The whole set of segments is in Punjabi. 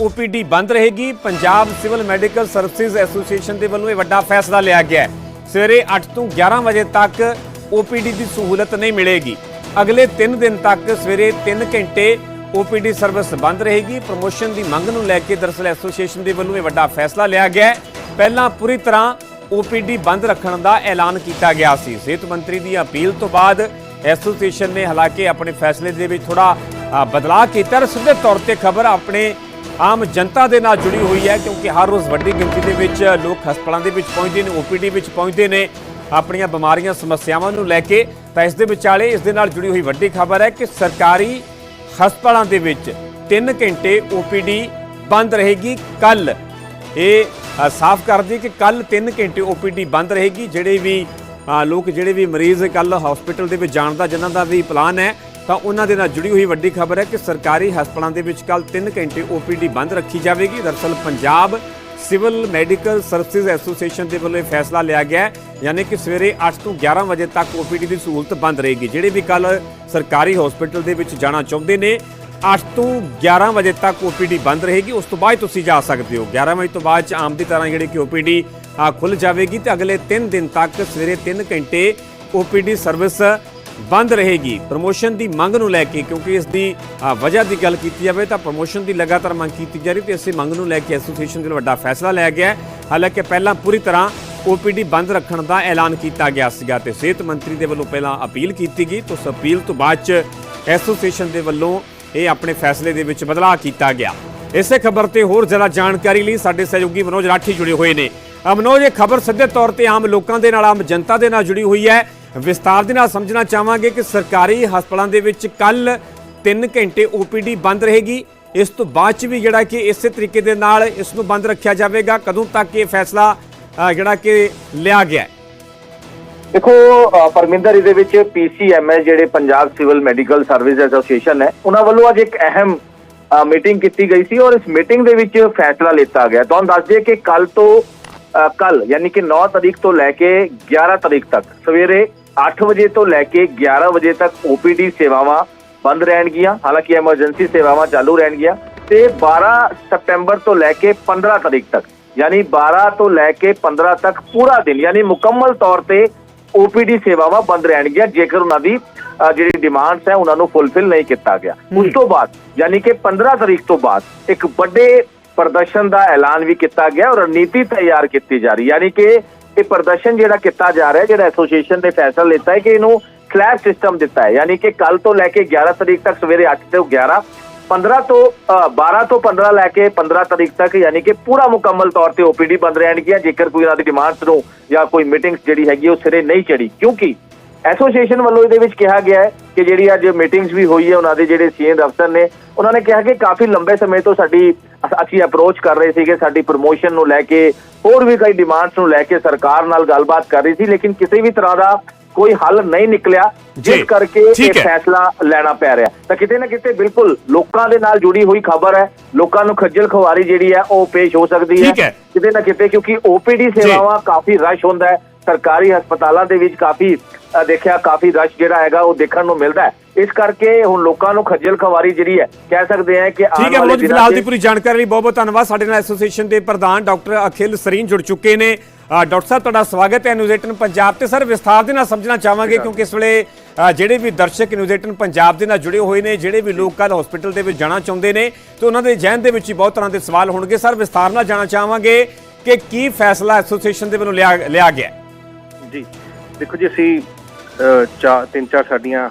ਓਪੀਡੀ ਬੰਦ ਰਹੇਗੀ। Punjab civil medical services association ਦੇ ਵੱਲੋਂ ਇਹ ਵੱਡਾ ਫੈਸਲਾ ਲਿਆ ਗਿਆ ਹੈ। ਸਵੇਰੇ 8 ਤੋਂ 11 ਵਜੇ ਤੱਕ ਓਪੀਡੀ ਦੀ ਸਹੂਲਤ ਨਹੀਂ ਮਿਲੇਗੀ। ਅਗਲੇ 3 ਦਿਨ ਤੱਕ ਸਵੇਰੇ 3 ਘੰਟੇ ਓਪੀਡੀ ਸਰਵਿਸ ਬੰਦ ਰਹੇਗੀ। ਪ੍ਰਮੋਸ਼ਨ ਦੀ ਮੰਗ ਨੂੰ ਲੈ ਕੇ ਦਰਅਸਲ ਐਸੋਸੀਏਸ਼ਨ ਦੇ ਵੱਲੋਂ ਇਹ ਵੱਡਾ ਫੈਸਲਾ ਲਿਆ ਗਿਆ ਪਹਿਲਾਂ ਪੂਰੀ ਤਰ੍ਹਾਂ ਓਪੀਡੀ ਬੰਦ ਰੱਖਣ ਦਾ ਐਲਾਨ ਕੀਤਾ ਗਿਆ ਸੀ। ਸਿਹਤ ਮੰਤਰੀ ਦੀ ਅਪੀਲ ਤੋਂ ਬਾਅਦ ਐਸੋਸੀਏਸ਼ਨ ਨੇ ਹਾਲਾਂਕਿ ਆਪਣੇ ਫੈਸਲੇ ਦੇ ਵਿੱਚ ਥੋੜਾ ਬਦਲਾਅ ਕੀਤਾ। ਔਰ ਸਿੱਧੇ ਤੌਰ ਤੇ ਖਬਰ ਆਪਣੇ ਆਮ ਜਨਤਾ ਦੇ ਨਾਲ ਜੁੜੀ ਹੋਈ ਹੈ ਕਿਉਂਕਿ ਹਰ ਰੋਜ਼ ਵੱਡੀ ਗਿਣਤੀ ਦੇ ਵਿੱਚ ਲੋਕ ਹਸਪਤਾਲਾਂ ਦੇ ਵਿੱਚ ਪਹੁੰਚਦੇ ਨੇ ਓਪੀਡੀ ਵਿੱਚ ਪਹੁੰਚਦੇ ਨੇ। ਆਪਣੀਆਂ ਬਿਮਾਰੀਆਂ, ਸਮੱਸਿਆਵਾਂ ਨੂੰ ਲੈ ਕੇ ਤਾਂ ਇਸ ਦੇ ਵਿਚਾਲੇ, ਇਸ ਦੇ ਨਾਲ ਜੁੜੀ ਹੋਈ ਵੱਡੀ ਖਬਰ ਹੈ ਕਿ ਸਰਕਾਰੀ ਹਸਪਤਾਲਾਂ ਦੇ ਵਿੱਚ 3 ਘੰਟੇ ਓਪੀਡੀ ਬੰਦ ਰਹੇਗੀ। ਕੱਲ ਇਹ ਸਾਫ਼ ਕਰਦੀ ਕਿ ਕੱਲ 3 ਘੰਟੇ ਓਪੀਡੀ ਬੰਦ ਰਹੇਗੀ। ਜਿਹੜੇ ਵੀ ਲੋਕ, ਜਿਹੜੇ ਵੀ ਮਰੀਜ਼ ਕੱਲ ਹਸਪੀਟਲ ਦੇ ਵਿੱਚ ਜਾਣ ਦਾ, ਜਿਨ੍ਹਾਂ ਦਾ ਵੀ ਪਲਾਨ ਹੈ ਤਾਂ ਉਹਨਾਂ ਦੇ ਨਾਲ ਜੁੜੀ ਹੋਈ ਵੱਡੀ ਖਬਰ ਹੈ ਕਿ ਸਰਕਾਰੀ ਹਸਪਤਾਲਾਂ ਦੇ ਵਿੱਚ ਕੱਲ 3 ਘੰਟੇ ਓਪੀਡੀ ਬੰਦ ਰੱਖੀ ਜਾਵੇਗੀ। ਦਰਅਸਲ Punjab civil medical services association ਦੇ ਵੱਲੋਂ ਇਹ ਫੈਸਲਾ ਲਿਆ ਗਿਆ ਹੈ, ਯਾਨੀ ਕਿ ਸਵੇਰੇ 8 ਤੋਂ 11 ਵਜੇ ਤੱਕ ਓਪੀਡੀ ਦੀ ਸਹੂਲਤ ਬੰਦ ਰਹੇਗੀ। ਜਿਹੜੇ ਵੀ ਕੱਲ ਸਰਕਾਰੀ ਹਸਪੀਟਲ ਦੇ ਵਿੱਚ ਜਾਣਾ ਚਾਹੁੰਦੇ ਨੇ 8 ਤੋਂ 11 ਵਜੇ ਤੱਕ ਓਪੀਡੀ ਬੰਦ ਰਹੇਗੀ। ਉਸ ਤੋਂ ਬਾਅਦ ਤੁਸੀਂ ਜਾ ਸਕਦੇ ਹੋ। 11 ਵਜੇ ਤੋਂ ਬਾਅਦ ਚ ਆਮ ਦੀ ਤਰ੍ਹਾਂ ਜਿਹੜੀ ਕਿ ਓਪੀਡੀ ਖੁੱਲ ਜਾਵੇਗੀ ਤੇ ਅਗਲੇ 3 ਦਿਨ ਤੱਕ ਸਵੇਰੇ 3 ਘੰਟੇ ਓਪੀਡੀ ਸਰਵਿਸ ਬੰਦ ਰਹੇਗੀ। ਪ੍ਰਮੋਸ਼ਨ ਦੀ ਮੰਗ ਨੂੰ ਲੈ ਕੇ, ਕਿਉਂਕਿ ਇਸ ਦੀ ਵਜ੍ਹਾ ਦੀ ਗੱਲ ਕੀਤੀ ਜਾਵੇ ਤਾਂ ਪ੍ਰਮੋਸ਼ਨ ਦੀ ਲਗਾਤਾਰ ਮੰਗ ਕੀਤੀ ਜਾ ਰਹੀ ਤੇ ਇਸੇ ਮੰਗ ਨੂੰ ਲੈ ਕੇ ਐਸੋਸੀਏਸ਼ਨ ਦੇ ਵੱਲੋਂ ਵੱਡਾ ਫੈਸਲਾ ਲਿਆ ਗਿਆ ਹਾਲਾਂਕਿ ਪਹਿਲਾਂ ਪੂਰੀ ਤਰ੍ਹਾਂ ਓਪੀਡੀ ਬੰਦ ਰੱਖਣ ਦਾ ਐਲਾਨ ਕੀਤਾ ਗਿਆ ਸੀਗਾ ਤੇ ਸਿਹਤ ਮੰਤਰੀ ਦੇ ਵੱਲੋਂ ਪਹਿਲਾਂ ਅਪੀਲ ਕੀਤੀ ਗਈ। ਤਾਂ ਉਸ ਅਪੀਲ ਤੋਂ ਬਾਅਦ ਚ ਐਸੋਸੀਏਸ਼ਨ ਦੇ ਵੱਲੋਂ ਇਹ ਆਪਣੇ ਫੈਸਲੇ ਦੇ ਵਿੱਚ ਬਦਲਾਅ ਕੀਤਾ ਗਿਆ। ਇਸੇ ਖਬਰ ਤੇ ਹੋਰ ਜ਼ਿਆਦਾ ਜਾਣਕਾਰੀ ਲਈ ਸਾਡੇ ਸਹਿਯੋਗੀ ਮਨੋਜ ਰਾਠੀ ਜੁੜੇ ਹੋਏ ਨੇ। ਮਨੋਜ, ਇਹ ਖਬਰ ਸਿੱਧੇ ਤੌਰ ਤੇ ਆਮ ਲੋਕਾਂ ਦੇ ਨਾਲ, ਆਮ ਜਨਤਾ ਦੇ ਨਾਲ ਜੁੜੀ ਹੋਈ ਹੈ। ਵਿਸਤਾਰ ਦੇ ਨਾਲ ਸਮਝਣਾ ਚਾਹਾਂਗੇ ਕਿ ਸਰਕਾਰੀ ਹਸਪਤਾਲਾਂ ਦੇ ਵਿੱਚ ਕੱਲ 3 ਘੰਟੇ ਓਪੀਡੀ ਬੰਦ ਰਹੇਗੀ। ਇਸ ਤੋਂ ਬਾਅਦ ਚ ਵੀ ਜਿਹੜਾ ਕਿ ਇਸੇ ਤਰੀਕੇ ਦੇ ਨਾਲ ਇਸ ਨੂੰ ਬੰਦ ਰੱਖਿਆ ਜਾਵੇਗਾ। ਕਦੋਂ ਤੱਕ ਇਹ ਫੈਸਲਾ ਜਿਹੜਾ ਕਿ ਲਿਆ ਗਿਆ ਹੈ? ਦੇਖੋ ਪਰਮਿੰਦਰ, ਇਹਦੇ ਵਿੱਚ ਪੀਸੀਐਮਐਸ ਜਿਹੜੇ Punjab civil medical service association ਹੈ, ਉਹਨਾਂ ਵੱਲੋਂ ਅੱਜ ਇੱਕ ਅਹਿਮ ਮੀਟਿੰਗ ਕੀਤੀ ਗਈ ਸੀ ਔਰ ਇਸ ਮੀਟਿੰਗ ਦੇ ਵਿੱਚ ਫੈਸਲਾ ਲਿੱਤਾ ਗਿਆ। ਤੁਹਾਨੂੰ ਦੱਸ ਦਈਏ ਕਿ ਕੱਲ ਤੋਂ ਕੱਲ, ਯਾਨੀ ਕਿ 9 ਤਰੀਕ ਤੋਂ ਲੈ ਕੇ 11 ਤਰੀਕ ਤੱਕ ਸਵੇਰੇ 8 ਵਜੇ ਤੋਂ ਲੈ ਕੇ 11 ਵਜੇ ਤੱਕ ਓਪੀਡੀ ਸੇਵਾਵਾਂ ਬੰਦ ਰਹਿਣਗੀਆਂ। ਹਾਲਾਂਕਿ ਐਮਰਜੈਂਸੀ ਸੇਵਾਵਾਂ ਚਾਲੂ ਰਹਿਣਗੀਆਂ ਤੇ 12 ਸਤੰਬਰ ਤੋਂ ਲੈ ਕੇ 15 ਤਰੀਕ ਤੱਕ ਯਾਨੀ 12 ਤੋਂ ਲੈ ਕੇ 15 ਤੱਕ ਪੂਰਾ ਦਿਨ ਯਾਨੀ ਮੁਕੰਮਲ ਤੌਰ ਤੇ ਓਪੀਡੀ ਸੇਵਾਵਾਂ ਬੰਦ ਰਹਿਣਗੀਆਂ ਜੇਕਰ ਉਹਨਾਂ ਦੀ ਜਿਹੜੀ ਡਿਮਾਂਡਸ ਹੈ ਉਹਨਾਂ ਨੂੰ ਫੁੱਲਫਿਲ ਨਹੀਂ ਕੀਤਾ ਗਿਆ। ਉਸ ਤੋਂ ਬਾਅਦ ਯਾਨੀ ਕਿ 15 ਤਰੀਕ ਤੋਂ ਬਾਅਦ ਇੱਕ ਵੱਡੇ ਪ੍ਰਦਰਸ਼ਨ ਦਾ ਐਲਾਨ ਵੀ ਕੀਤਾ ਗਿਆ ਔਰ ਰਣਨੀਤੀ ਤਿਆਰ ਕੀਤੀ ਜਾ ਰਹੀ ਯਾਨੀ ਕਿ ਇਹ ਪ੍ਰਦਰਸ਼ਨ ਜਿਹੜਾ ਕੀਤਾ ਜਾ ਰਿਹਾ ਜਿਹੜਾ ਐਸੋਸੀਏਸ਼ਨ ਨੇ ਫੈਸਲਾ ਲਿੱਤਾ ਹੈ ਕਿ ਇਹਨੂੰ ਸਲੈਬ ਸਿਸਟਮ ਦਿੱਤਾ ਹੈ। ਯਾਨੀ ਕਿ ਕੱਲ ਤੋਂ ਲੈ ਕੇ 11 ਤਰੀਕ ਤੱਕ ਸਵੇਰੇ 8 ਤੋਂ 11 15 ਤੋਂ ਅ, 12 ਤੋਂ 15 ਲੈ ਕੇ 15 ਤਰੀਕ ਤੱਕ ਯਾਨੀ ਕਿ ਪੂਰਾ ਮੁਕੰਮਲ ਤੌਰ ਤੇ ਓਪੀਡੀ ਬੰਦ ਰਹਿਣਗੀਆਂ। ਜੇਕਰ ਕੋਈ ਉਹਨਾਂ ਦੀ ਡਿਮਾਂਡਸ ਨੂੰ ਜਾਂ ਕੋਈ ਮੀਟਿੰਗਸ ਜਿਹੜੀ ਹੈਗੀ ਉਹ ਸਿਰੇ ਨਹੀਂ ਚੜੀ ਕਿਉਂਕਿ ਐਸੋਸੀਏਸ਼ਨ ਵੱਲੋਂ ਇਹਦੇ ਵਿੱਚ ਕਿਹਾ ਗਿਆ ਹੈ ਕਿ ਜਿਹੜੀ ਅੱਜ ਮੀਟਿੰਗਸ ਵੀ ਹੋਈ ਹੈ ਉਹਨਾਂ ਦੇ ਜਿਹੜੇ ਸੀਨੀਅਰ ਅਫਸਰ ਨੇ ਉਹਨਾਂ ਨੇ ਕਿਹਾ ਕਿ ਕਾਫੀ ਲੰਬੇ ਸਮੇਂ ਤੋਂ ਸਾਡੀ ਅਸ- ਅਪਰੋਚ ਕਰ ਰਹੇ ਸੀਗੇ ਸਾਡੀ ਪ੍ਰੋਮੋਸ਼ਨ ਨੂੰ ਲੈ ਕੇ ਹੋਰ ਵੀ ਕਈ ਡਿਮਾਂਡਸ ਨੂੰ ਲੈ ਕੇ ਸਰਕਾਰ ਨਾਲ ਗੱਲਬਾਤ ਕਰ ਰਹੀ ਸੀ ਲੇਕਿਨ ਕਿਸੇ ਵੀ ਤਰ੍ਹਾਂ ਦਾ ਕੋਈ ਹੱਲ ਨਹੀਂ ਨਿਕਲਿਆ ਜਿਸ ਕਰਕੇ ਇਹ। ਫੈਸਲਾ ਲੈਣਾ ਪੈ ਰਿਹਾ ਤਾਂ ਕਿਤੇ ਨਾ ਕਿਤੇ ਬਿਲਕੁਲ ਲੋਕਾਂ ਦੇ ਨਾਲ ਜੁੜੀ ਹੋਈ ਖਬਰ ਹੈ ਲੋਕਾਂ ਨੂੰ ਖੱਜਲ ਖਵਾਰੀ ਜਿਹੜੀ ਹੈ ਉਹ ਪੇਸ਼ ਹੋ ਸਕਦੀ ਹੈ। ਕਿਤੇ ਨਾ ਕਿਤੇ ਕਿਉਂਕਿ ਓਪੀਡੀ ਸੇਵਾਵਾਂ ਕਾਫੀ ਰਸ਼ ਹੁੰਦਾ ਹੈ ਸਰਕਾਰੀ ਹਸਪਤਾਲਾਂ ਦੇ ਵਿੱਚ ਕਾਫੀ ਦੇਖਿਆ ਕਾਫੀ ਰਸ਼ ਜਿਹੜਾ ਹੈਗਾ ਉਹ ਦੇਖਣ ਨੂੰ ਮਿਲਦਾ ਹੈ ਇਸ ਕਰਕੇ ਹੁਣ ਲੋਕਾਂ ਨੂੰ ਖੱਜਲ ਖਵਾਰੀ ਜਿਹੜੀ ਹੈ ਕਹਿ ਸਕਦੇ ਆ ਕਿ ਠੀਕ ਹੈ ਮਨੋਜ ਫਿਲਹਾਲ ਦੀ ਪੂਰੀ ਜਾਣਕਾਰੀ ਲਈ ਬਹੁਤ ਬਹੁਤ ਧੰਨਵਾਦ। ਸਾਡੇ ਨਾਲ ਐਸੋਸੀਏਸ਼ਨ ਦੇ ਪ੍ਰਧਾਨ ਡਾਕਟਰ ਅਖਿਲ ਸਰੀਨ ਜੁੜ ਚੁੱਕੇ ਨੇ। ਡਾਕਟਰ ਸਾਹਿਬ ਤੁਹਾਡਾ ਸਵਾਗਤ ਹੈ ਨਿਊਜ਼ 18 ਪੰਜਾਬ ਤੇ। ਸਰ ਵਿਸਥਾਰ ਦੇ ਨਾਲ ਸਮਝਣਾ ਚਾਹਾਂਗੇ ਕਿਉਂਕਿ ਇਸ ਵੇਲੇ ਜਿਹੜੇ ਵੀ ਦਰਸ਼ਕ ਨਿਊਜ਼ 18 ਪੰਜਾਬ ਦੇ ਨਾਲ ਜੁੜੇ ਹੋਏ ਨੇ ਜਿਹੜੇ ਵੀ ਲੋਕ ਕੱਲ ਹਸਪੀਟਲ ਦੇ ਵਿੱਚ ਜਾਣਾ ਚਾਹੁੰਦੇ ਨੇ ਤੇ ਉਹਨਾਂ ਦੇ ਜ਼ਹਿਨ ਦੇ ਵਿੱਚ ਹੀ ਬਹੁਤ ਤਰ੍ਹਾਂ ਦੇ ਸਵਾਲ ਹੋਣਗੇ। ਸਰ ਵਿਸਥਾਰ ਨਾਲ ਜਾਣਾ ਚਾਹਾਂਗੇ ਕਿ ਕੀ ਫੈਸਲਾ ਐਸੋਸੀਏਸ਼ਨ ਦੇ ਵੱਲੋਂ ਲਿਆ ਲਿਆ ਗਿਆ? ਜੀ ਦੇਖੋ ਜੀ ਅਸੀਂ ਤਿੰਨ ਚਾਰ ਸਾਡੀਆਂ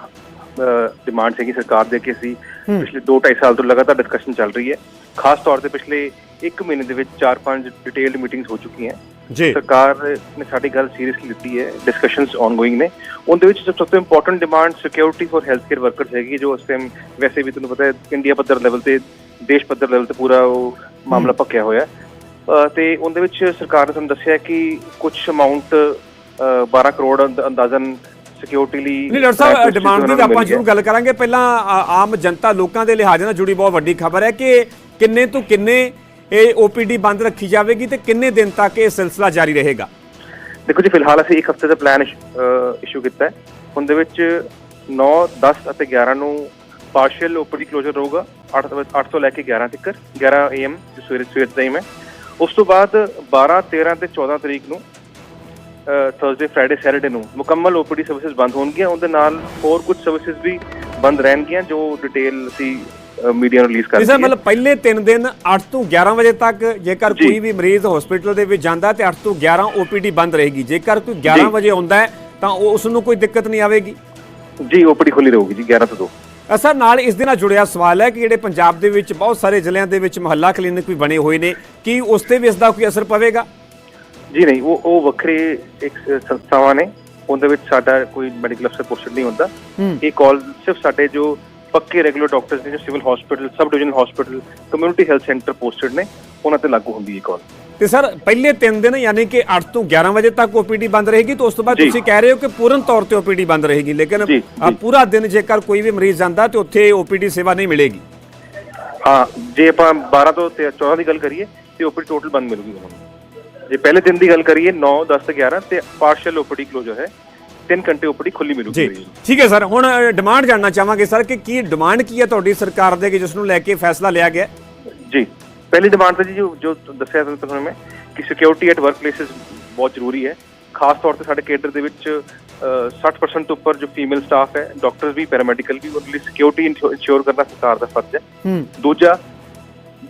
ਡਿਮਾਂਡ ਸੀਗੀ ਸਰਕਾਰ ਦੇ ਕਿ ਅਸੀਂ ਪਿਛਲੇ 2.5 ਸਾਲ ਤੋਂ ਲਗਾਤਾਰ ਡਿਸਕਸ਼ਨ ਚੱਲ ਰਹੀ ਹੈ। ਖਾਸ ਤੌਰ ਤੇ ਪਿਛਲੇ 1 ਮਹੀਨੇ ਦੇ ਵਿੱਚ 4-5 ਡਿਟੇਲਡ ਮੀਟਿੰਗਸ ਹੋ ਚੁੱਕੀਆਂ ਜੀ। ਸਰਕਾਰ ਨੇ ਸਾਡੀ ਗੱਲ ਸੀਰੀਅਸਲੀ ਲਿੱਤੀ ਹੈ। ਡਿਸਕਸ਼ਨਸ ਆਨਗੋਇੰਗ ਨੇ। ਉਹਦੇ ਵਿੱਚ ਸਭ ਤੋਂ important demand security for healthcare workers ਹੈਗੀ ਜੋ ਇਸ ਟਾਈਮ ਵੈਸੇ ਵੀ ਤੁਹਾਨੂੰ ਪਤਾ ਹੈ ਇੰਡੀਆ ਪੱਧਰ ਲੈਵਲ ਤੇ ਦੇਸ਼ ਪੱਧਰ ਲੈਵਲ ਤੇ ਪੂਰਾ ਉਹ ਮਾਮਲਾ ਪੱਕਿਆ ਹੋਇਆ ਤੇ ਉਹਦੇ ਵਿੱਚ ਸਰਕਾਰ ਨੇ ਸਾਨੂੰ ਦੱਸਿਆ ਕਿ ਕੁਝ ਅਮਾਉਂਟ 12 ਕਰੋੜ ਅੰਦ- ਅੰਦਾਜ਼ਨ ਸਿਕਿਉਰਿਟੀ ਲਈ ਨਹੀਂ ਡਾਕਟਰ ਸਾਹਿਬ ਡਿਮਾਂਡ ਦੀ ਆਪਾਂ ਜ਼ਰੂਰ ਗੱਲ ਕਰਾਂਗੇ। ਪਹਿਲਾਂ ਆਮ ਜਨਤਾ ਲੋਕਾਂ ਦੇ ਲਿਹਾਜ਼ ਨਾਲ ਜੁੜੀ ਬਹੁਤ ਵੱਡੀ ਖਬਰ ਹੈ ਕਿ ਕਿੰਨੇ ਤੋਂ ਕਿੰਨੇ ਇਹ ਓਪੀਡੀ ਬੰਦ ਰੱਖੀ ਜਾਵੇਗੀ ਤੇ ਕਿੰਨੇ ਦਿਨ ਤੱਕ ਇਹ ਸਿਲਸਿਲਾ ਜਾਰੀ ਰਹੇਗਾ? ਦੇਖੋ ਜੀ ਫਿਲਹਾਲ ਅਸੀਂ ਇੱਕ ਹਫ਼ਤੇ ਦਾ ਪਲਾਨ ਇਸ਼ੂ ਕੀਤਾ ਹੈ। ਉਹਦੇ ਵਿੱਚ 9 10 ਅਤੇ 11 ਨੂੰ ਪਾਰਸ਼ੀਅਲ ਓਪੀਡੀ ਕਲੋਜ਼ਰ ਰਹੂਗਾ। 8 8 ਤੋਂ ਲੈ ਕੇ 11 ਤੱਕ 11 AM ਜੋ ਸਵੇਰੇ ਸਵੇਰ ਦਾ ਟਾਈਮ ਹੈ। ਉਸ ਤੋਂ ਬਾਅਦ 12 13 ਤੇ 14 ਤਰੀਕ ਨੂੰ ਥਰਸਡੇ ਫਰਾਈਡੇ ਸੈਟਰਡੇ ਨੂੰ ਮੁਕੰਮਲ ਓਪੀਡੀ ਸਰਵਿਸਿਜ਼ ਬੰਦ ਹੋਣਗੀਆਂ। ਉਹਦੇ ਨਾਲ ਹੋਰ ਕੁਝ ਸਰਵਿਸਿਜ਼ ਵੀ ਬੰਦ ਰਹਿਣਗੀਆਂ ਜੋ ਡਿਟੇਲ ਅਸੀਂ ਮੀਡੀਆ ਨੂੰ ਰਿਲੀਜ਼ ਕਰ ਇਸ ਦਾ ਮਤਲਬ ਪਹਿਲੇ 3 ਦਿਨ 8 ਤੋਂ 11 ਵਜੇ ਤੱਕ ਜੇਕਰ। ਕੋਈ ਵੀ ਮਰੀਜ਼ ਹਸਪੀਟਲ ਦੇ ਵਿੱਚ ਜਾਂਦਾ ਤੇ 8 ਤੋਂ 11 OPD ਬੰਦ ਰਹੇਗੀ। ਜੇਕਰ ਕੋਈ 11 ਜੀ। ਵਜੇ ਆਉਂਦਾ ਹੈ ਤਾਂ ਉਸ ਨੂੰ ਕੋਈ ਦਿੱਕਤ ਨਹੀਂ ਆਵੇਗੀ। ਜੀ ਓਪੀਡੀ ਖੁੱਲੀ ਰਹੂਗੀ ਜੀ 11 ਤੋਂ 2 ਅਸਰ ਨਾਲ ਇਸ ਦੇ ਨਾਲ ਜੁੜਿਆ ਸਵਾਲ ਹੈ ਕਿ ਜਿਹੜੇ ਪੰਜਾਬ ਦੇ ਵਿੱਚ ਬਹੁਤ ਸਾਰੇ ਜ਼ਿਲ੍ਹਿਆਂ ਦੇ ਵਿੱਚ ਮੁਹੱਲਾ ਕਲੀਨਿਕ ਵੀ ਬਣੇ ਹੋਏ ਨੇ ਕੀ ਉਸ ਤੇ ਵੀ ਇਸ ਦਾ ਕੋਈ ਅਸਰ ਪਵੇਗਾ? ਜੀ ਨਹੀਂ ਉਹ ਉਹ ਵੱਖਰੇ ਇੱਕ ਸੰਸਥਾਵਾਂ ਨੇ ਉਹਦੇ ਵਿੱਚ ਸਾਡਾ ਕੋਈ ਮੈਡੀਕਲ ਅਫਸਰ ਪੋਸਟਡ ਨਹੀਂ ਹੁੰਦਾ। ਇਹ ਕਾਲ ਸਿਰਫ ਸਾਡੇ ਜੋ ਪੱਕੇ ਰੈਗੂਲਰ ਡਾਕਟਰਸ ਨੇ ਜੋ civil hospital sub divisional hospital community health centre posted ਨੇ ਉਹਨਾਂ ਤੇ ਲਾਗੂ ਹੁੰਦੀ ਹੈ ਕਾਲ ਤੇ ਸਰ ਪਹਿਲੇ 3 ਦਿਨ ਯਾਨੀ ਕਿ 8 ਤੋਂ 11 ਵਜੇ ਤੱਕ OPD ਬੰਦ ਰਹੇਗੀ ਤਾਂ ਉਸ ਤੋਂ ਬਾਅਦ। ਤੁਸੀਂ ਕਹਿ ਰਹੇ ਹੋ ਕਿ ਪੂਰਨ ਤੌਰ ਤੇ OPD ਬੰਦ ਰਹੇਗੀ ਲੇਕਿਨ। ਪੂਰਾ ਦਿਨ ਜੇਕਰ ਕੋਈ ਵੀ ਮਰੀਜ਼ ਜਾਂਦਾ ਤੇ ਉੱਥੇ OPD ਸੇਵਾ ਨਹੀਂ ਮਿਲੇਗੀ ਹਾਂ ਜੇ ਆਪਾਂ 12 ਤੋਂ ਤੇ 14 ਦੀ ਗੱਲ ਕਰੀਏ ਤੇ ਓਪੀਡੀ ਟੋਟਲ ਬੰਦ ਮਿਲੂਗੀ ਉਹਨਾਂ ਨੂੰ ਜੇ ਪਹਿਲੇ ਦਿਨ ਦੀ ਗੱਲ ਕਰੀਏ 9 10 ਤੇ 11 ਤੇ ਪਾਰਸ਼ਲ ਓਪੀਡੀ ਕਲੋਜ਼ ਹੈ। 3 ਘੰਟੇ ਓਪੀਡੀ ਖੁੱਲੀ ਮਿਲੂਗੀ ਜੀ। ਠੀਕ ਹੈ ਸਰ ਹੁਣ ਡਿਮਾਂਡ ਜਾਨਣਾ ਚਾਹਾਂਗੇ ਸਰ ਕਿ ਕੀ ਡਿਮਾਂਡ ਕੀ ਹੈ ਤੁਹਾਡੀ ਸਰਕਾਰ ਦੇ ਕਿ ਜਿਸ ਨੂੰ ਲੈ ਕੇ ਫੈਸਲਾ ਲਿਆ ਗਿਆ? ਜੀ ਪਹਿਲੀ ਡਿਮਾਂਡ ਤਾਂ ਜੀ ਜੋ ਦੱਸਿਆ ਤੁਹਾਨੂੰ ਤੁਹਾਨੂੰ ਮੈਂ ਕਿ ਸਿਕਿਉਰਿਟੀ ਐਟ ਵਰਕ ਪਲੇਸਸ ਬਹੁਤ ਜ਼ਰੂਰੀ ਹੈ। ਖਾਸ ਤੌਰ ਤੇ ਸਾਡੇ ਕੇਡਰ ਦੇ ਵਿੱਚ ਅਹ, 60% ਤੋਂ ਉੱਪਰ ਜੋ ਫੀਮੇਲ ਸਟਾਫ ਹੈ ਡਾਕਟਰ ਵੀ ਪੈਰਾਮੈਡੀਕਲ ਵੀ ਉਹਦੇ ਲਈ ਸਿਕਿਉਰਿਟੀ ਇਨਸ਼ੋਰ ਕਰਨਾ ਸਰਕਾਰ ਦਾ ਫਰਜ਼ ਹੈ। ਹੂੰ। ਦੂਜਾ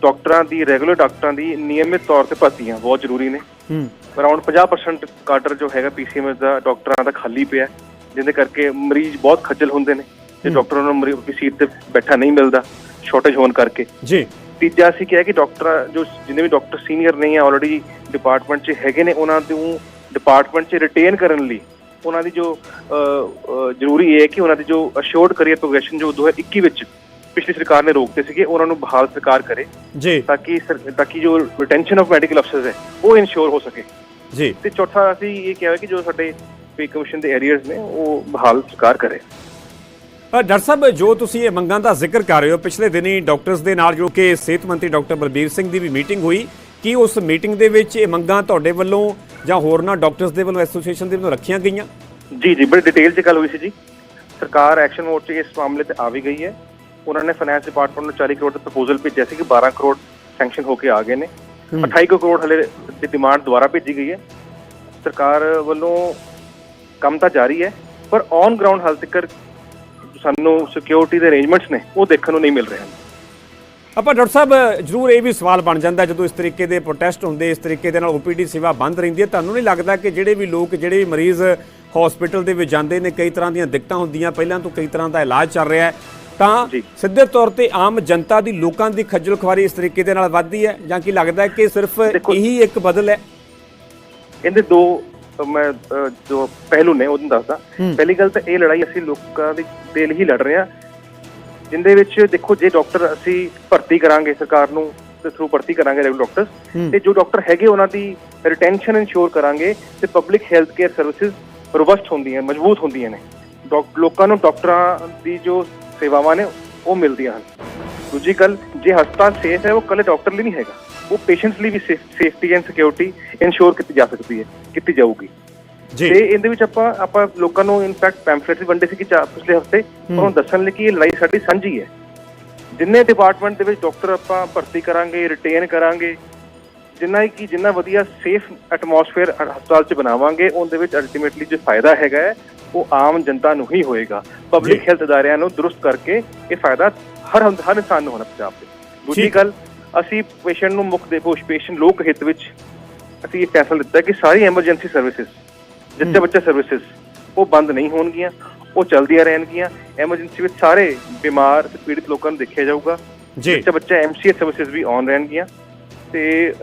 ਡਾਕਟਰਾਂ ਦੀ ਰੈਗੂਲਰ ਡਾਕਟਰਾਂ ਦੀ ਨਿਯਮਿਤ ਤੌਰ ਤੇ ਭਰਤੀਆਂ ਬਹੁਤ ਜ਼ਰੂਰੀ ਨੇ। ਹੂੰ। ਅਰਾਊਂਡ 50% ਕਾਡਰ ਜੋ ਹੈਗਾ ਪੀਸੀਐਮਐਸ ਦਾ ਡਾਕਟਰਾਂ ਦਾ ਖਾਲੀ ਪਿਆ ਜਿਹਦੇ ਕਰਕੇ ਮਰੀਜ਼ ਬਹੁਤ ਖੱਜਲ ਹੁੰਦੇ ਨੇ ਤੇ ਡਾਕਟਰਾਂ ਨੂੰ ਮਰੀਜ਼ ਦੀ ਸੀਟ ਤੇ ਬੈਠਾ ਨਹੀਂ ਮਿਲਦਾ ਸ਼ਾਰਟੇਜ ਹੋਣ ਕਰਕੇ। ਜੀ। ਤੀਜਾ ਅਸੀਂ ਕਿਹਾ ਕਿ ਡਾਕਟਰ ਜੋ ਜਿੰਨੇ ਵੀ ਡਾਕਟਰ ਸੀਨੀਅਰ ਨਹੀਂ ਆ ਆਲਰੇਡੀ ਡਿਪਾਰਟਮੈਂਟ 'ਚ ਹੈਗੇ ਨੇ ਉਹਨਾਂ ਨੂੰ ਡਿਪਾਰਟਮੈਂਟ 'ਚ ਰਿਟੇਨ ਕਰਨ ਲਈ ਉਹਨਾਂ ਦੀ ਜੋ ਜ਼ਰੂਰੀ ਹੈ ਕਿ ਉਹਨਾਂ ਦੀ ਜੋ ਅਸ਼ੋਰਡ ਕਰੀਅਰ ਪ੍ਰੋਗਰੈਸ਼ਨ ਜੋ 2021 ਵਿੱਚ ਪਿਛਲੀ ਸਰਕਾਰ ਨੇ ਰੋਕਤੇ ਸੀਗੇ ਉਹਨਾਂ ਨੂੰ ਬਹਾਲ ਸਰਕਾਰ ਕਰੇ ਜੀ। ਤਾਂ ਕਿ ਸਰ- ਤਾਂ ਕਿ ਜੋ ਰਿਟੈਂਸ਼ਨ ਆਫ ਮੈਡੀਕਲ ਅਫਸਰਸ ਹੈ ਉਹ ਇਨਸ਼ੋਰ ਹੋ ਸਕੇ। ਜੀ। ਤੇ ਚੌਥਾ ਅਸੀਂ ਇਹ ਕਿਹਾ ਹੈ ਕਿ ਜੋ ਸਾਡੇ ਪੇ ਕਮਿਸ਼ਨ ਦੇ ਏਰੀਆਜ਼ ਨੇ ਉਹ ਬਹਾਲ ਸਰਕਾਰ ਕਰੇ। ਅ, ਡਾਕਟਰ ਸਾਹਿਬ ਜੋ ਤੁਸੀਂ ਇਹ ਮੰਗਾਂ ਦਾ ਜ਼ਿਕਰ ਕਰ ਰਹੇ ਹੋ ਪਿਛਲੇ ਦਿਨੀ ਡਾਕਟਰਸ ਦੇ ਨਾਲ ਜੋ ਕਿ ਸਿਹਤ ਮੰਤਰੀ ਡਾਕਟਰ ਬਲਬੀਰ ਸਿੰਘ ਦੀ ਵੀ ਮੀਟਿੰਗ ਹੋਈ ਕੀ ਉਸ ਮੀਟਿੰਗ ਦੇ ਵਿੱਚ ਇਹ ਮੰਗਾਂ ਤੁਹਾਡੇ ਵੱਲੋਂ ਜਾਂ ਹੋਰਨਾਂ ਡਾਕਟਰਸ ਦੇ ਵੱਲੋਂ ਐਸੋਸੀਏਸ਼ਨ ਦੇ ਵੱਲੋਂ ਰੱਖੀਆਂ ਗਈਆਂ? ਜੀ ਜੀ ਬੜੀ ਡਿਟੇਲ 'ਚ ਗੱਲ ਹੋਈ ਸੀ ਜੀ। ਸਰਕਾਰ ਐਕਸ਼ਨ ਮੋਡ 'ਚ ਇਸ ਮਾਮਲੇ ਤੇ ਆ ਵੀ ਗਈ ਹੈ। ਉਹਨਾਂ ਨੇ ਫਾਈਨੈਂਸ ਡਿਪਾਰਟਮੈਂਟ ਨੂੰ 40 ਕਰੋੜ ਦਾ ਪ੍ਰਪੋਜ਼ਲ ਭੇਜਿਆ ਸੀ ਕਿ 12 ਕਰੋੜ ਸੈਂਕਸ਼ਨ ਹੋ ਕੇ ਆ ਗਏ ਨੇ। 28 ਕੁ ਕਰੋੜ ਹਲੇ ਦੀ ਡਿਮਾਂਡ ਦੁਬਾਰਾ ਭੇਜੀ ਗਈ ਹੈ। ਸਰਕਾਰ ਵੱਲੋਂ ਕੰਮ ਤਾਂ ਜਾਰੀ ਹੈ ਪਰ ਔਨ ਗਰਾਊਂਡ ਹਾਲ ਤੱਕ ਸਾਨੂੰ ਸਿਕਿਉਰਿਟੀ ਦੇ ਅਰੇਂਜਮੈਂਟਸ ਨੇ ਉਹ ਦੇਖਣ ਨੂੰ ਨਹੀਂ ਮਿਲ ਰਹੇ ਹਨ। ਆਪਾਂ ਡਾਕਟਰ ਸਾਹਿਬ ਜਰੂਰ ਇਹ ਵੀ ਸਵਾਲ ਬਣ ਜਾਂਦਾ ਜਦੋਂ ਇਸ ਤਰੀਕੇ ਦੇ ਪ੍ਰੋਟੈਸਟ ਹੁੰਦੇ ਇਸ ਤਰੀਕੇ ਦੇ ਨਾਲ ਓਪੀਡੀ ਸੇਵਾ ਬੰਦ ਰਹਿੰਦੀ ਹੈ ਤੁਹਾਨੂੰ ਨਹੀਂ ਲੱਗਦਾ ਕਿ ਜਿਹੜੇ ਵੀ ਲੋਕ ਜਿਹੜੇ ਵੀ ਮਰੀਜ਼ ਹਸਪੀਟਲ ਦੇ ਵਿੱਚ ਜਾਂਦੇ ਨੇ ਕਈ ਤਰ੍ਹਾਂ ਦੀਆਂ ਦਿੱਕਤਾਂ ਹੁੰਦੀਆਂ ਪਹਿਲਾਂ ਤੋਂ ਕਈ ਤਰ੍ਹਾਂ ਦਾ ਇਲਾਜ ਚੱਲ ਰਿਹਾ ਹੈ। ਤਾਂ। ਸਿੱਧੇ ਤੌਰ ਤੇ ਆਮ ਜਨਤਾ ਦੀ ਲੋਕਾਂ ਦੀ ਖੱਜਲ ਖੁਆਰੀ ਇਸ ਤਰੀਕੇ ਦੇ ਨਾਲ ਵੱਧਦੀ ਹੈ ਜਾਂ ਕੀ ਲੱਗਦਾ ਹੈ ਕਿ ਸਿਰਫ ਇਹੀ ਇੱਕ ਬਦਲ ਹੈ? ਇਹਦੇ ਦੋ ਮੈਂ ਜੋ ਪਹਿਲੂ ਨੇ ਉਹਨੂੰ ਦੱਸਦਾ। ਪਹਿਲੀ ਗੱਲ ਤਾਂ ਇਹ ਲੜਾਈ ਅਸੀਂ ਲੋਕਾਂ ਦੇ ਦੇ ਲਈ ਹੀ ਲੜ ਰਹੇ ਹਾਂ ਜਿੰਦੇ ਵਿੱਚ ਦੇਖੋ ਜੇ ਡਾਕਟਰ ਅਸੀਂ ਭਰਤੀ ਕਰਾਂਗੇ ਸਰਕਾਰ ਨੂੰ ਦੇ ਥਰੂ ਭਰਤੀ ਕਰਾਂਗੇ ਰੈਗੂਲਰ ਡਾਕਟਰਸ ਤੇ ਜੋ ਡਾਕਟਰ ਹੈਗੇ ਉਹਨਾਂ ਦੀ ਰਿਟੈਂਸ਼ਨ ਇਨਸ਼ੋਰ ਕਰਾਂਗੇ ਤੇ public health care services robust ਹੁੰਦੀਆਂ ਮਜ਼ਬੂਤ ਹੁੰਦੀਆਂ ਨੇ। ਲੋਕਾਂ ਨੂੰ ਡਾਕਟਰਾਂ ਦੀ ਜੋ ਸੇਵਾਵਾਂ ਨੇ ਉਹ ਮਿਲਦੀਆਂ ਹਨ। ਦੂਜੀ ਗੱਲ ਜੇ ਹਸਪਤਾਲ ਸੇਫ ਹੈ ਉਹ ਕੱਲੇ ਡਾਕਟਰ ਲਈ ਨਹੀਂ ਹੈਗਾ। ਉਹ ਪੇਸ਼ੈਂਟਸ ਲਈ ਵੀ ਸੇਫਟੀ ਐਂਡ ਸਿਕਿਉਰਿਟੀ ਇਨਸ਼ੋਰ ਕੀਤੀ ਜਾ ਸਕਦੀ ਹੈ ਕੀਤੀ ਜਾਊਗੀ। ਜੀ। ਤੇ ਇਹਦੇ ਵਿੱਚ ਆਪਾਂ ਆਪਾਂ ਲੋਕਾਂ ਨੂੰ ਇਨਫੈਕਟ ਪੈਂਫਲੇਟ ਵੀ ਵੰਡੇ ਸੀ ਕਿ ਚਾ- ਪਿਛਲੇ ਹਫ਼ਤੇ ਉਹਨੂੰ ਦੱਸਣ ਲਈ ਕਿ ਇਹ ਲੜਾਈ ਸਾਡੀ ਸਾਂਝੀ ਹੈ। ਜਿੰਨੇ ਡਿਪਾਰਟਮੈਂਟ ਦੇ ਵਿੱਚ ਡਾਕਟਰ ਆਪਾਂ ਭਰਤੀ ਕਰਾਂਗੇ ਰਿਟੇਨ ਕਰਾਂਗੇ ਜਿੰਨਾ ਕਿ ਜਿੰਨਾ ਵਧੀਆ ਸੇਫ ਐਟਮੋਸਫੇਅਰ ਹਸਪਤਾਲ 'ਚ ਬਣਾਵਾਂਗੇ ਉਹਦੇ ਵਿੱਚ ਅਲਟੀਮੇਟਲੀ ਜੋ ਫਾਇਦਾ ਹੈਗਾ ਹੈ, ਉਹ ਆਮ ਜਨਤਾ ਨੂੰ ਹੀ ਹੋਏਗਾ। ਪਬਲਿਕ ਹੈਲਥ ਅਦਾਰਿਆਂ ਨੂੰ ਦਰੁਸਤ ਕਰਕੇ ਇਹ ਫਾਇਦਾ ਹਰ ਹਰ ਇਨਸਾਨ ਨੂੰ ਹੋਣਾ ਪੰਜਾਬ ਦੇ ਦੂਜੀ। ਗੱਲ ਅਸੀਂ ਪੇਸ਼ੈਂਟ ਨੂੰ ਮੁੱਖ ਦੇ ਪੇਸ਼ੈਂਟ ਲੋਕ ਹਿੱਤ ਵਿੱਚ ਅਸੀਂ ਇਹ ਫੈਸਲਾ ਲਿੱਤਾ ਕਿ ਸਾਰੀ ਐਮਰਜੈਂਸੀ ਸਰਵਿਸਿਜ਼ ਜਿੱਥੇ ਬੱਚਾ ਸਰਵਿਸਿਜ਼ ਉਹ ਬੰਦ ਨਹੀਂ ਹੋਣਗੀਆਂ ਉਹ ਚੱਲਦੀਆਂ ਰਹਿਣਗੀਆਂ। ਐਮਰਜੈਂਸੀ ਵਿੱਚ ਸਾਰੇ ਬਿਮਾਰ ਤੇ ਪੀੜਿਤ ਲੋਕਾਂ ਨੂੰ ਦੇਖਿਆ ਜਾਊਗਾ। ਜੀ। ਬੱਚਾ ਬੱਚਾ ਐਮਸੀਐਚ ਸਰਵਿਸਿਜ਼ ਵੀ ਆਨ ਰਹਿਣਗੀਆਂ। ਤੇ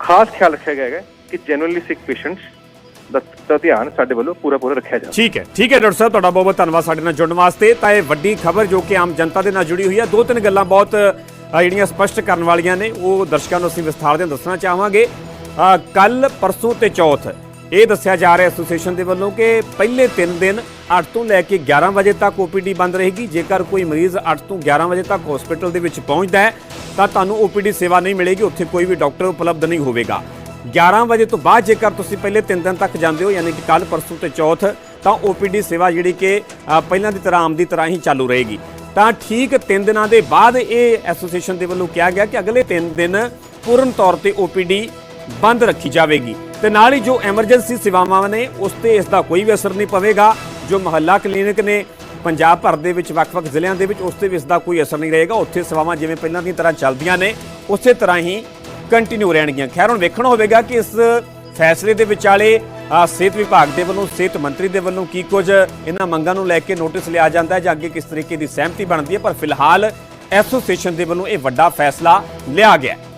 ਖਾਸ ਖਿਆਲ ਰੱਖਿਆ ਗਿਆ ਹੈ ਕਿ ਜਨਰਲੀ ਸਿਕ ਪੇਸ਼ੈਂਟਸ ਦਾ ਧਿਆਨ ਸਾਡੇ ਵੱਲੋਂ ਪੂਰਾ ਪੂਰਾ ਰੱਖਿਆ ਜਾਵੇ। ਠੀਕ ਹੈ ਠੀਕ ਹੈ ਡਾਕਟਰ ਸਾਹਿਬ, ਤੁਹਾਡਾ ਬਹੁਤ ਬਹੁਤ ਧੰਨਵਾਦ ਸਾਡੇ ਨਾਲ ਜੁੜਨ ਵਾਸਤੇ। ਤਾਂ ਇਹ ਵੱਡੀ ਖਬਰ ਜੋ ਕਿ ਆਮ ਜਨਤਾ ਦੇ ਨਾਲ ਜੁੜੀ ਹੋਈ ਹੈ ਦੋ ਤਿੰਨ ਗੱਲਾਂ ਬਹੁਤ ਜਿਹੜੀਆਂ ਸਪਸ਼ਟ ਕਰਨ ਵਾਲੀਆਂ ਨੇ, ਉਹ ਦਰਸ਼ਕਾਂ ਨੂੰ ਅਸੀਂ ਵਿਸਥਾਰ ਦੇ ਦੱਸਣਾ ਚਾਹਾਂਗੇ। ਕੱਲ ਪਰਸੋਂ ਤੇ ਚੌਥ ਇਹ ਦੱਸਿਆ ਜਾ ਰਿਹਾ ਐਸੋਸੀਏਸ਼ਨ ਦੇ ਵੱਲੋਂ ਕਿ ਪਹਿਲੇ 3 ਦਿਨ 8 ਤੋਂ ਲੈ ਕੇ 11 ਵਜੇ ਤੱਕ OPD ਬੰਦ ਰਹੇਗੀ। ਜੇਕਰ ਕੋਈ ਮਰੀਜ਼ 8 ਤੋਂ 11 ਵਜੇ ਤੱਕ ਹਸਪੀਟਲ ਦੇ ਵਿੱਚ ਪਹੁੰਚਦਾ ਹੈ, ਤਾਂ ਤੁਹਾਨੂੰ OPD ਸੇਵਾ ਨਹੀਂ ਮਿਲੇਗੀ। ਉੱਥੇ ਕੋਈ ਵੀ ਡਾਕਟਰ ਉਪਲਬਧ ਨਹੀਂ ਹੋਵੇਗਾ। 11 ਵਜੇ ਤੋਂ ਬਾਅਦ ਜੇਕਰ ਤੁਸੀਂ ਪਹਿਲੇ 3 ਦਿਨ ਤੱਕ ਜਾਂਦੇ ਹੋ, ਯਾਨੀ ਕਿ ਕੱਲ ਪਰਸੋਂ ਤੇ ਚੌਥ, ਤਾਂ OPD ਸੇਵਾ ਜਿਹੜੀ ਕਿ ਪਹਿਲਾਂ ਦੀ ਤਰ੍ਹਾਂ, ਆਮ ਦੀ ਤਰ੍ਹਾਂ ਹੀ ਚਾਲੂ ਰਹੇਗੀ। ਤਾਂ ਠੀਕ 3 ਦਿਨਾਂ ਦੇ ਬਾਅਦ ਇਹ ਐਸੋਸੀਏਸ਼ਨ ਦੇ ਵੱਲੋਂ ਕਿਹਾ ਗਿਆ ਕਿ ਅਗਲੇ 3 ਦਿਨ ਪੂਰਨ ਤੌਰ ਤੇ OPD ਬੰਦ ਰੱਖੀ ਜਾਵੇਗੀ। ਤੇ ਨਾਲ ਹੀ ਜੋ ਐਮਰਜੈਂਸੀ ਸੇਵਾਵਾਂ ਨੇ, ਉਸ ਤੇ ਇਸ ਦਾ ਕੋਈ ਵੀ ਅਸਰ ਨਹੀਂ ਪਵੇਗਾ। ਜੋ ਮੁਹੱਲਾ ਕਲੀਨਿਕ ਨੇ, ਪੰਜਾਬ ਭਰ ਦੇ ਵਿੱਚ ਵੱਖ-ਵੱਖ ਜ਼ਿਲ੍ਹਿਆਂ ਦੇ ਵਿੱਚ, ਉਸ ਤੇ ਵੀ ਇਸ ਦਾ ਕੋਈ ਅਸਰ ਨਹੀਂ ਰਹੇਗਾ। ਉੱਥੇ ਸੇਵਾਵਾਂ ਜਿਵੇਂ ਪਹਿਲਾਂ ਦੀ ਤਰ੍ਹਾਂ ਚੱਲਦੀਆਂ ਨੇ, ਉਸੇ ਤਰ੍ਹਾਂ ਹੀ ਕੰਟੀਨਿਊ ਰਹਿਣਗੀਆਂ। ਖੈਰ, ਹੁਣ ਵੇਖਣਾ ਹੋਵੇਗਾ ਕਿ ਇਸ ਫੈਸਲੇ ਦੇ ਵਿਚਾਲੇ ਸਿਹਤ ਵਿਭਾਗ ਦੇ ਵੱਲੋਂ, ਸਿਹਤ ਮੰਤਰੀ ਦੇ ਵੱਲੋਂ ਕੀ ਕੁਝ ਇਹਨਾਂ ਮੰਗਾਂ ਨੂੰ ਲੈ ਕੇ ਨੋਟਿਸ ਲਿਆ ਜਾਂਦਾ ਹੈ ਜਾਂ ਅੱਗੇ ਕਿਸ ਤਰੀਕੇ ਦੀ ਸਹਿਮਤੀ ਬਣਦੀ ਹੈ। ਪਰ ਫਿਲਹਾਲ ਐਸੋਸੀਏਸ਼ਨ ਦੇ ਵੱਲੋਂ ਇਹ ਵੱਡਾ ਫੈਸਲਾ ਲਿਆ ਗਿਆ ਹੈ।